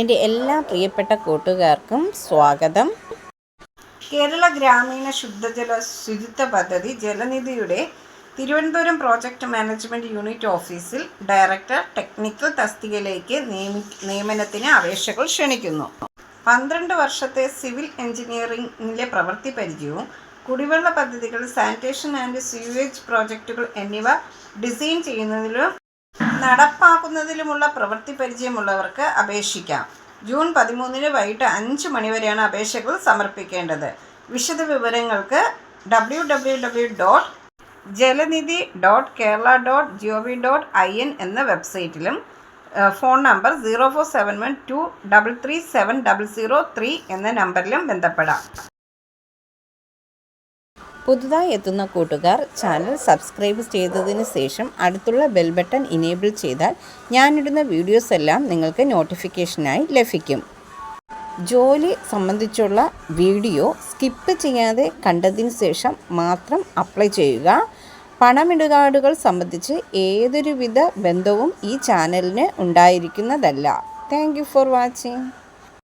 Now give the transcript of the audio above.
എന്റെ എല്ലാ പ്രിയപ്പെട്ട കൂട്ടുകാർക്കും സ്വാഗതം. കേരള ഗ്രാമീണ ശുദ്ധജല ശുചിത്വ പദ്ധതി ജലനിധിയുടെ തിരുവനന്തപുരം പ്രോജക്റ്റ് മാനേജ്മെന്റ് യൂണിറ്റ് ഓഫീസിൽ ഡയറക്ടർ ടെക്നിക്കൽ തസ്തികയിലേക്ക് നിയമി നിയമനത്തിന് അപേക്ഷകൾ ക്ഷണിക്കുന്നു. പന്ത്രണ്ട് വർഷത്തെ സിവിൽ എഞ്ചിനീയറിംഗിലെ പ്രവൃത്തി പരിചയവും കുടിവെള്ള പദ്ധതികൾ സാനിറ്റേഷൻ ആൻഡ് സ്യൂവേജ് പ്രോജക്റ്റുകൾ എന്നിവ ഡിസൈൻ ചെയ്യുന്നതിലും നടപ്പാക്കുന്നതിലുമുള്ള പ്രവൃത്തി പരിചയമുള്ളവർക്ക് അപേക്ഷിക്കാം. ജൂൺ പതിമൂന്നിന് വൈകിട്ട് അഞ്ച് മണിവരെയാണ് അപേക്ഷകൾ സമർപ്പിക്കേണ്ടത്. വിശദ വിവരങ്ങൾക്ക് W W W dot Jalanidhi dot Kerala dot G O V dot I N എന്ന വെബ്സൈറ്റിലും phone number zero four seven one two double three seven double zero three എന്ന നമ്പറിലും ബന്ധപ്പെടാം. പുതുതായി എത്തുന്ന കൂട്ടുകാർ ചാനൽ സബ്സ്ക്രൈബ് ചെയ്തതിന് ശേഷം അടുത്തുള്ള ബെൽ ബട്ടൺ ഇനേബിൾ ചെയ്താൽ ഞാനിടുന്ന വീഡിയോസ് എല്ലാം നിങ്ങൾക്ക് നോട്ടിഫിക്കേഷനായി ലഭിക്കും. ജോലി സംബന്ധിച്ചുള്ള വീഡിയോ സ്കിപ്പ് ചെയ്യാതെ കണ്ടതിന് ശേഷം മാത്രം അപ്ലൈ ചെയ്യുക. പണമിടപാടുകൾ സംബന്ധിച്ച് ഏതൊരുവിധ ബന്ധവും ഈ ചാനലിന് ഉണ്ടായിരിക്കുന്നതല്ല. Thank for watching.